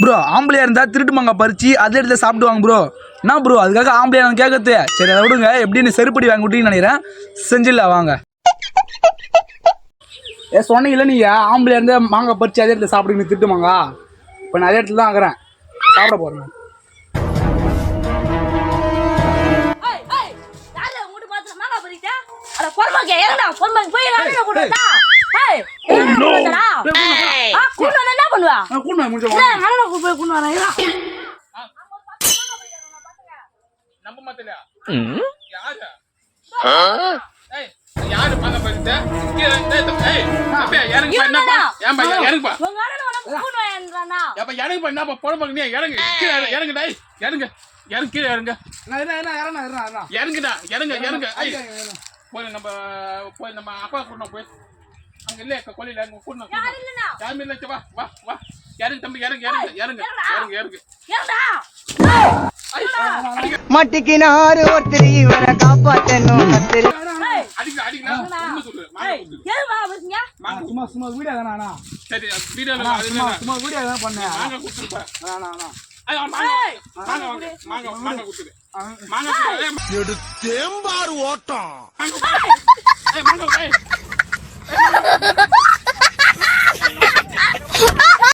Bro ஆம்பளையா இருந்தா திருட்டு மாங்காய் பறிச்சு அதே இடத்துல சாப்பிடுவாங்க ப்ரோ என்ன ப்ரோ அதுக்காக ஆம்பளையா நான் கேட்கறது சரி அதை விடுங்க. எப்படின்னு செருப்படி வாங்கி விட்டீங்கன்னு நினைக்கிறேன். செஞ்சிடல வாங்க. ஏ சொன்னீங்கல்ல நீங்க ஆம்பளையா இருந்தா மாங்காய் பறிச்சு அதே இடத்துல சாப்பிடுங்க திருட்டு மாங்காய் இப்போ நான் அதே இடத்துல தான் இருக்கிறேன். சாப்பிட யாரு உங்ககிட்ட பார்த்து கூண்டு வா, முடிஞ்ச இல்ல, அண்ணனை கூப்பிட்டு போய் கூட்டு வரேன், இருடா. நம்ப மாட்டலையா யாரு? ஏய் யாரு? போயிட்டு ஏய் அப்படியே இறங்குப்பா என்னப்பா ஏன்பா இறங்குப்பா. உங்க அண்ணனை உனக்கு இறங்குப்பா என்னப்பா நீ இறங்கு. கீழே இறங்கு, இறங்கு டேய் இறங்கு. இறங்கு கீழே இறங்கு. நான் என்ன என்ன இறங்க இறங்க இறங்க இறங்குடா இறங்கு. இறங்கு போய் நம்ம போய் நம்ம அப்பா கூட்டணும் போய். அங்க இல்ல கொல்லையில அங்க இல்லைண்ணா? யாருமே இல்லை வா வா வா. இறங்கு தம்பி இறங்கு இறங்கு இறங்கு இறங்கு இறங்கு. ஏறுடா. மட்டிக்கினாரு ஒருத்தர் இவரை காப்பாத்தணும் கத்திரி ஏய், அடிக்கல அடிக்கல உண்மை சொல்லு மாங்க ஏய், கொடுத்துரு ஏறு மாங்கா பறிச்சீங்க? மாங்க சும்மா சும்மா வீடியோ தானே அண்ணா? சரி அது சும்மா சும்மா வீடியோ தான் பண்ணேன் மாங்க கொடுத்துருப்பா. அண்ணா அண்ணா ஐயா,